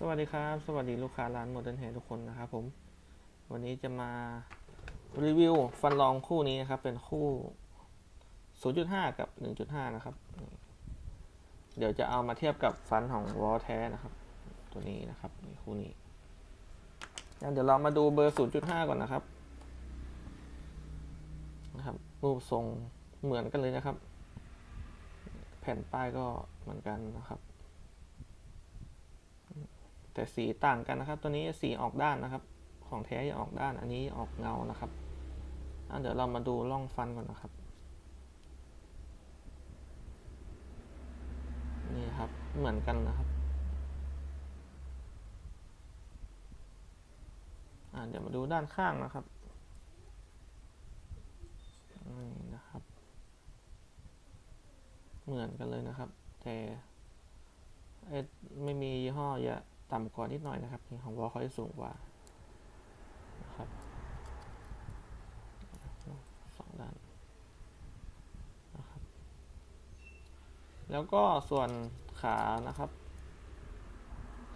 สวัสดีครับ สวัสดีลูกค้าร้านโมเดิร์นแฮทุกคนนะครับผม วันนี้จะมารีวิวฟันรองคู่นี้นะครับ เป็นคู่ 0.5 กับ 1.5 นะครับ เดี๋ยวจะเอามาเทียบกับฟันของวอลแท้นะครับ ตัวนี้นะครับคู่นี้ เดี๋ยวเรามาดูเบอร์ 0.5 ก่อนนะครับ นะครับ รูปทรงเหมือนกันเลยนะครับ แผ่นป้ายก็เหมือนกันนะครับ แต่สีต่างกันนะครับ ตัวนี้สีออกด้านนะครับ ของแท้จะออกด้าน อันนี้ออกเงานะครับเดี๋ยวเรามาดูร่องฟันก่อนนะครับ นี่ครับเหมือนกันนะครับเดี๋ยวมาดูด้านข้างนะครับนี่นะครับ เหมือนกันเลยนะครับ แต่ไม่มียี่ห้ออย่า ต่ำกว่านิดหน่อยนะครับนี่ของวอลเขาจะสูงกว่านะครับสองด้านนะครับ แล้วก็ส่วนขานะครับ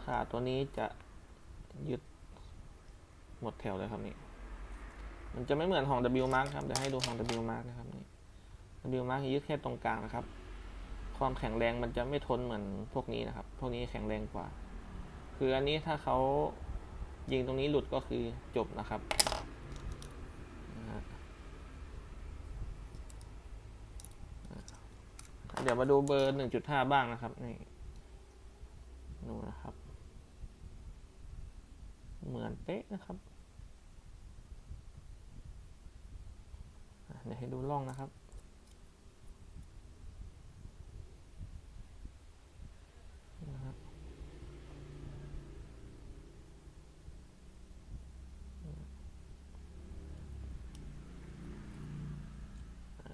ขาตัวนี้จะยึดหมดแถวเลยครับนี่มันจะไม่เหมือนของ W Mark ครับเดี๋ยวให้ดูของ W Mark นะครับนี่ W Mark ยึดแค่ตรงกลางนะครับ ความแข็งแรงมันจะไม่ทนเหมือนพวกนี้นะครับ พวกนี้แข็งแรงกว่า คืออันนี้ถ้าเขายิงตรงนี้หลุดก็คือจบนะครับเดี๋ยวมาดูเบอร์หนึ่งจุดห้าบ้างนะครับ นี่ดูนะครับ เหมือนเป๊ะนะครับอะเดี๋ยวให้ดูร่องนะครับ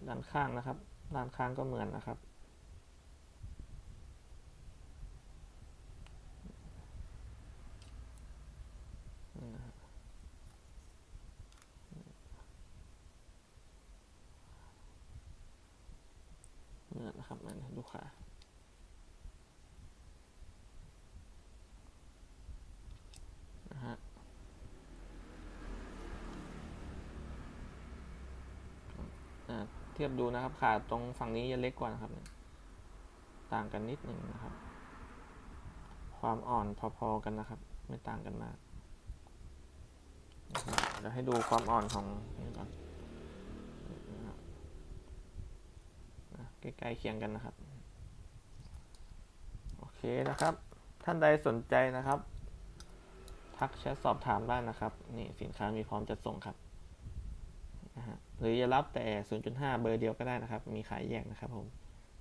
ด้านข้างนะครับ ด้านข้างก็เหมือนนะครับ นี่นะครับเหมือนนะครับเหมือนดูขา นะฮะอ่าเทียบดูนะครับ ขาตรงฝั่งนี้จะเล็กกว่านะครับ ต่างกันนิดหนึ่งนะครับ ความอ่อนพอๆกันนะครับ ไม่ต่างกันมากนะครับเดี๋ยวให้ดูความอ่อนของนี่ก่อนใกล้ๆเคียงกันนะครับ โอเคนะครับ ท่านใดสนใจนะครับ ทักแชทสอบถามได้นะครับ นี่สินค้ามีพร้อมจัดส่งครับ หรือจะรับแต่ 0.5 เบอร์เดียวก็ได้นะครับ มีขายแยกนะครับผม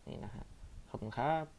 นี่นะฮะขอบคุณครับ